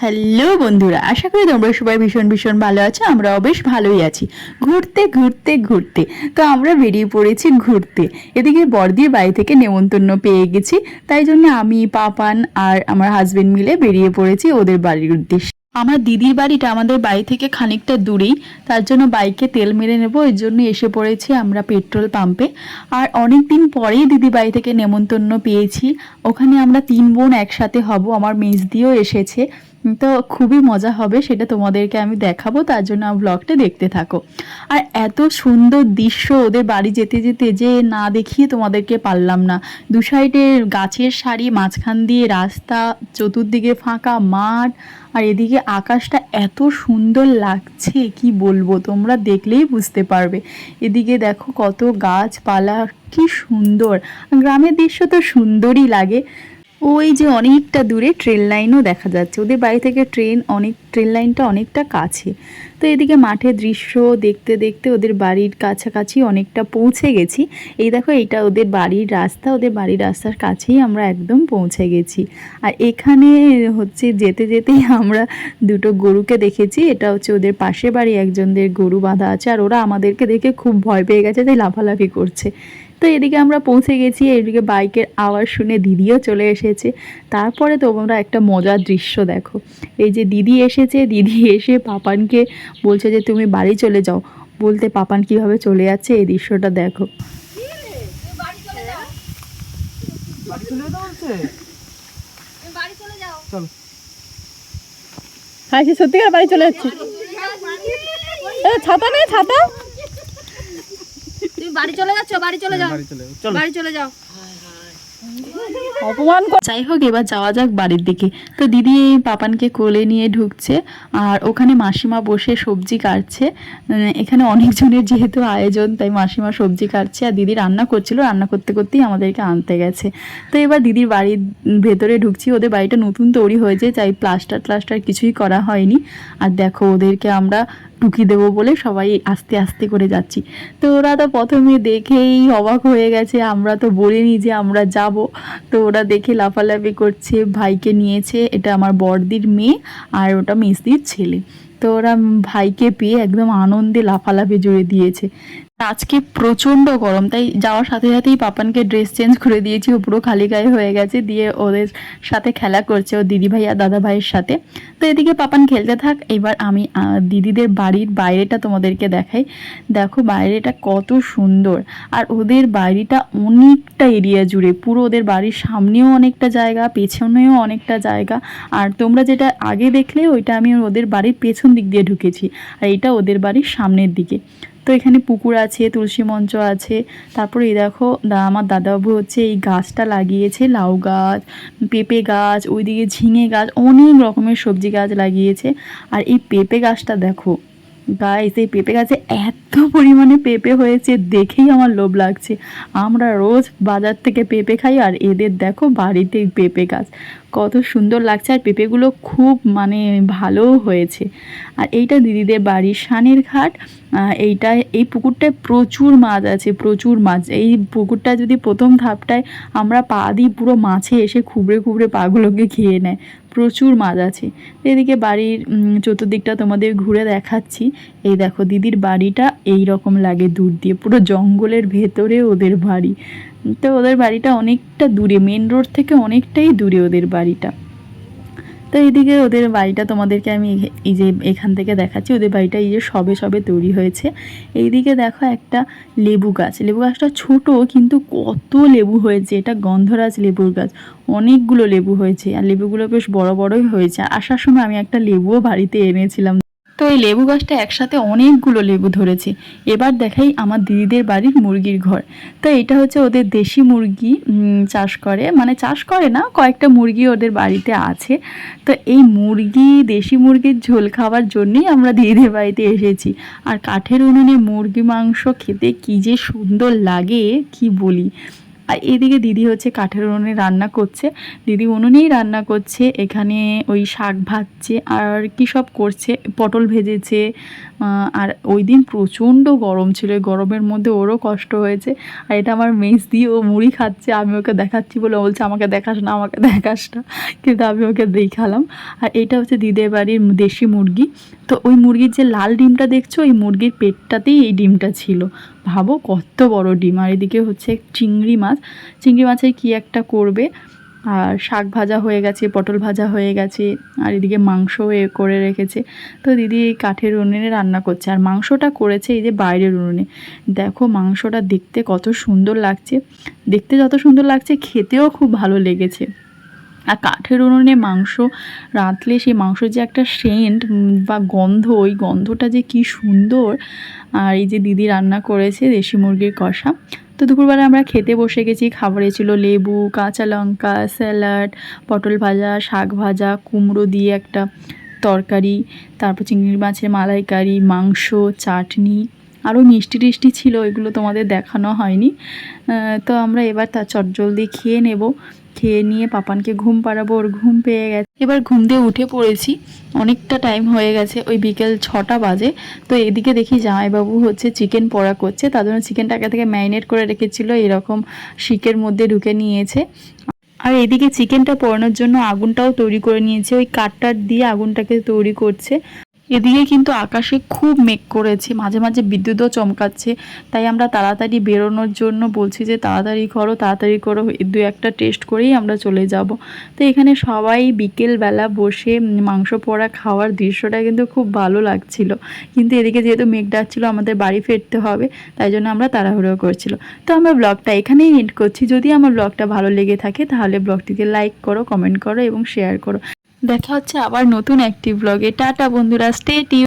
Hello বন্ধুরা। আশা করি তোমরা সবাই ভীষণ ভীষণ ভালো আছো, আমরাও বেশ ভালোই আছি। ঘুরতে ঘুরতে ঘুরতে। তো আমরা বেরিয়ে পড়েছি ঘুরতে। এদিকে বর্দির বাড়ি থেকে নেমন্তন্ন পেয়ে গেছি। তাই জন্য আমি, পাপান আর আমার হাজবেন্ড মিলে বেরিয়ে পড়েছি ওদের বাড়ির উদ্দেশ্যে। আমার দিদির বাড়িটা আমাদের বাড়ি থেকে খানিকটা দূরেই। তার জন্য বাইকে তেল মেরে নেব। এর জন্য এসে পড়েছি আমরা পেট্রোল পাম্পে। আর অনেক দিন পরেই দিদি বাড়ি থেকে নেমন্তন্ন পেয়েছি। ওখানে আমরা তিন বোন একসাথে হব। আমার মেজ দিয়েও এসেছে। তো খুবই মজা হবে, সেটা তোমাদেরকে আমি দেখাবো, তার জন্য ব্লগটা দেখতে থাকো। আর এত সুন্দর দৃশ্য ওদের বাড়ি যেতে যেতে যে না দেখিয়ে তোমাদেরকে পারলাম না। দু সাইডে গাছের সারি, মাঝখান দিয়ে রাস্তা, চতুর্দিকে ফাঁকা মাঠ, আর এদিকে আকাশটা এত সুন্দর লাগছে, কি বলব? তোমরা দেখলেই বুঝতে পারবে। এদিকে দেখো কত গাছপালা, কি সুন্দর। গ্রামের দৃশ্য তো সুন্দরই লাগে। ওই যে অনেকটা দূরে ট্রেন লাইনও দেখা যাচ্ছে। ওদের বাড়ি থেকে ট্রেন অনেক ট্রেন লাইনটা অনেকটা কাছে। তো এদিকে মাঠের দৃশ্য দেখতে দেখতে ওদের বাড়ির কাছাকাছি অনেকটা পৌঁছে গেছি। এই দেখো এটা ওদের বাড়ির রাস্তা। ওদের বাড়ির রাস্তার কাছেই আমরা একদম পৌঁছে গেছি। আর এখানে হচ্ছে যেতে যেতেই আমরা দুটো গরুকে দেখেছি। এটা হচ্ছে ওদের পাশে বাড়ি, একজনদের গরু বাঁধা আছে। আর ওরা আমাদেরকে দেখে খুব ভয় পেয়ে গেছে তাই লাফালাফি করছে। তো এদিকে আমরা পৌঁছে গেছি এদিকে বাইকের আওয়াজ শুনে দিদিও চলে এসেছে। তারপরে তোমরা একটা মজার দৃশ্য দেখো। এই যে দিদি এসেছে দিদি এসে পাপানকে বলছে যে তুমি বাড়ি চলে যাও। বলতে পাপান কীভাবে চলে যাচ্ছে এই দৃশ্যটা দেখো। বাড়ি চলে যেতে বলছে? বাড়ি চলে। যাও চলো হ্যাঁ সে সত্যিকার বাড়ি চলে যাচ্ছে। ছাতা নেই ছাতা? তুমি বাড়ি চলে যাচ্ছ? বাড়ি চলে যাও। বাড়ি চলে যাও। চলো। বাড়ি চলে যাও। অপমান যাই হোক এবার যাওয়া যাক বাড়ির দিকে। তো দিদি এই পাপানকে কোলে নিয়ে ঢুকছে আর ওখানে মাসিমা বসে সবজি কাটছে। এখানে অনেকজনের যেহেতু আয়োজন তাই মাসিমা সবজি কাটছে আর দিদি রান্না করছিল। রান্না করতে করতেই আমাদেরকে আনতে গেছে। তো এবার দিদির বাড়ির ভেতরে ঢুকছি। ওদের বাড়িটা নতুন তৈরি হয়েছে তাই প্লাস্টার প্লাস্টার কিছুই করা হয়নি। আর দেখো ওদেরকে আমরা ঢুকিয়ে দেবো বলে সবাই আস্তে আস্তে করে যাচ্ছি। তো ওরা তো প্রথমে দেখেই অবাক হয়ে গেছে, আমরা তো বলিনি যে আমরা যাব। তো ওরা দেখে লাফালাফি করছে, ভাইকে নিয়েছে, এটা আমার বড়দির মেয়ে আর ওটা মিসদির ছেলে। তো ওরা ভাইকে পেয়ে একদম আনন্দে লাফালাফি জুড়ে দিয়েছে। আজকে প্রচণ্ড গরম, তাই যাওয়ার সাথে সাথেই পাপানকে ড্রেস চেঞ্জ করে দিয়েছি। ও পুরো খালি গায়ে হয়ে গেছে, দিয়ে ওদের সাথে খেলা করছে ও দিদি ভাই আর দাদা ভাইয়ের সাথে। তো এদিকে পাপান খেলতে থাক, এবার আমি দিদিদের বাড়ির বাইরেটা তোমাদেরকে দেখাই। দেখো বাইরেটা কত সুন্দর, আর ওদের বাড়িটা অনেকটা এরিয়া জুড়ে, পুরো ওদের বাড়ির সামনেও অনেকটা জায়গা, পেছনেও অনেকটা জায়গা। আর তোমরা যেটা আগে দেখলে, ওইটা আমি ওদের বাড়ির পেছন দিক দিয়ে ঢুকেছি, আর এটা ওদের বাড়ির সামনের দিকে। এখানে পুকুর আছে, তুলসী মঞ্চ আছে। তারপরে এই দেখো আমার দাদাবাবু হচ্ছে এই গাছটা লাগিয়েছে, লাউ গাছ, পেঁপে গাছ, ওইদিকে ঝিঙে গাছ, অনেক রকমের সবজি গাছ লাগিয়েছে। আর এই পেঁপে গাছটা দেখো গাছ এই পেঁপে গাছে এত পরিমাণে পেঁপে হয়েছে, দেখেই আমার লোভ লাগছে। আমরা রোজ বাজার থেকে পেঁপে খাই, আর এদের দেখো বাড়িতে পেঁপে গাছ। কত সুন্দর লাগছে আর পেঁপেগুলো খুব মানে ভালো হয়েছে। আর এইটা দিদিদের বাড়ির সানের ঘাট। এইটা, এই পুকুরটায় প্রচুর মাছ আছে, প্রচুর মাছ। এই পুকুরটা যদি প্রথম ধাপটায় আমরা পা দিই, পুরো মাছে এসে খুবড়ে খুবড়ে পাগুলোকে খেয়ে নেয়। প্রচুর মাছ আছে। এদিকে বাড়ির চতুর্দিকটা তোমাদের ঘুরে দেখাচ্ছি। এই দেখো দিদির বাড়িটা এই রকম লাগে দূর দিয়ে। পুরো জঙ্গলের ভেতরে ওদের বাড়ি। তো ওদের বাড়িটা অনেকটা দূরে মেন রোড থেকে অনেকটাই দূরে ওদের বাড়িটা। তো এইদিকে ওদের বাড়িটা তোমাদেরকে আমি এই যে এখান থেকে দেখাচ্ছি, ওদের বাড়িটা এই যে সবে সবে তৈরি হয়েছে। এইদিকে দেখো একটা লেবু গাছ, লেবু গাছটা ছোট কিন্তু কত লেবু হয়েছে, এটা গন্ধরাজ লেবুর গাছ, অনেকগুলো লেবু হয়েছে। আর লেবুগুলো বেশ বড় বড়ই হয়েছে। আসার সময় আমি একটা লেবুও বাড়িতে এনেছিলাম। তো এই লেবু গাছটা একসাথে অনেকগুলো লেবু ধরেছে। এবার দেখাই আমার দিদিদের বাড়ির মুরগির ঘর। তো এটা হচ্ছে ওদের দেশি মুরগি চাষ করে। মানে চাষ করে না, কয়েকটা মুরগি ওদের বাড়িতে আছে। তো এই মুরগি, দেশি মুরগির ঝোল খাওয়ার জন্যই আমরা দিদিদের বাড়িতে এসেছি। আর কাঠের উনুনে মুরগি মাংস খেতে কি যে সুন্দর লাগে, কি বলি? আর এদিকে দিদি হচ্ছে কাঠের উনুনে রান্না করছে। দিদি উনুনেই রান্না করছে, এখানে ওই শাক ভাজছে আর কি সব করছে, পটল ভেজেছে আর ওই দিন প্রচণ্ড গরম ছিল গরমের মধ্যে ওরও কষ্ট হয়েছে। আর এটা আমার মেস দিয়ে ও মুড়ি খাচ্ছে, আমি ওকে দেখাচ্ছি বলে বলছে, আমাকে দেখাস না, আমাকে দেখাস না। কিন্তু আমি ওকে দেখালাম। আর এটা হচ্ছে দিদের বাড়ির দেশি মুরগি। তো ওই মুরগির যে লাল ডিমটা দেখছ, ওই মুরগির পেটটাতেই এই ডিমটা ছিল। ভাবো কত বড় ডিম। আর এদিকে হচ্ছে চিংড়ি মাছ। চিংড়ি মাছের কি একটা করবে? আর শাক ভাজা হয়ে গেছে, পটল ভাজা হয়ে গেছে, আর এদিকে মাংস এ করে রেখেছে। তো দিদি এই কাঠের উনুনে রান্না করছে। আর মাংসটা করেছে এই যে বাইরের উনুনে। দেখো মাংসটা দেখতে কত সুন্দর লাগছে। দেখতে যত সুন্দর লাগছে, খেতেও খুব ভালো লেগেছে। আর কাঠের উনুনে মাংস রাঁধলে সেই মাংসের যে একটা সেন্ট বা গন্ধ, ওই গন্ধটা যে কি সুন্দর। আর এই যে দিদি রান্না করেছে দেশি মুরগির কষা। তো দুপুরবেলা আমরা খেতে বসে গেছি। খাবারে ছিল লেবু, কাঁচা লঙ্কা, স্যালাড, পটল ভাজা, শাক ভাজা, কুমড়ো দিয়ে একটা তরকারি, তারপর চিংড়ি মাছের মালাইকারি, মাংস, চাটনি। আরও মিষ্টি টিষ্টি ছিল, এগুলো তোমাদের দেখানো হয়নি। তো আমরা এবার তার চটজলদি খেয়ে নেব। খেয়ে নিয়ে পাপানকে ঘুম পাড়াবো, ওর ঘুম পেয়ে গেছে। এবার ঘুম দিয়ে উঠে পড়েছি। অনেকটা টাইম হয়ে গেছে, ওই বিকেল ছটা বাজে। তো এদিকে দেখি জামাইবাবু হচ্ছে চিকেন পোড়া করছে, তার জন্য চিকেনটা আগে থেকে ম্যারিনেট করে রেখেছিল, এরকম শিকের মধ্যে ঢুকে নিয়েছে। আর এদিকে চিকেনটা পোড়ানোর জন্য আগুনটাও তৈরি করে নিয়েছে, ওই কাঠটার দিয়ে আগুনটাকে তৈরি করছে। এদিকে কিন্তু আকাশে খুব মেঘ করেছে, মাঝে মাঝে বিদ্যুৎও চমকাচ্ছে। তাই আমরা তাড়াতাড়ি বেরোনোর জন্য বলছি যে তাড়াতাড়ি করো তাড়াতাড়ি করো দু একটা টেস্ট করেই আমরা চলে যাব। তো এখানে সবাই বিকেলবেলা বসে মাংস পোড়া খাওয়ার দৃশ্যটা কিন্তু খুব ভালো লাগছিল। কিন্তু এদিকে যেহেতু মেঘ ডাকছিল, আমাদের বাড়ি ফিরতে হবে, তাই জন্য আমরা তাড়াহুড়ো করছিল। তো আমরা ব্লগটা এখানেই এন্ড করছি। যদি আমার ব্লগটা ভালো লেগে থাকে, তাহলে ব্লগটিকে লাইক করো কমেন্ট করো এবং শেয়ার করো। দেখা হচ্ছে আবার নতুন একটি ব্লগে টাটা বন্ধুরা স্টে টিউ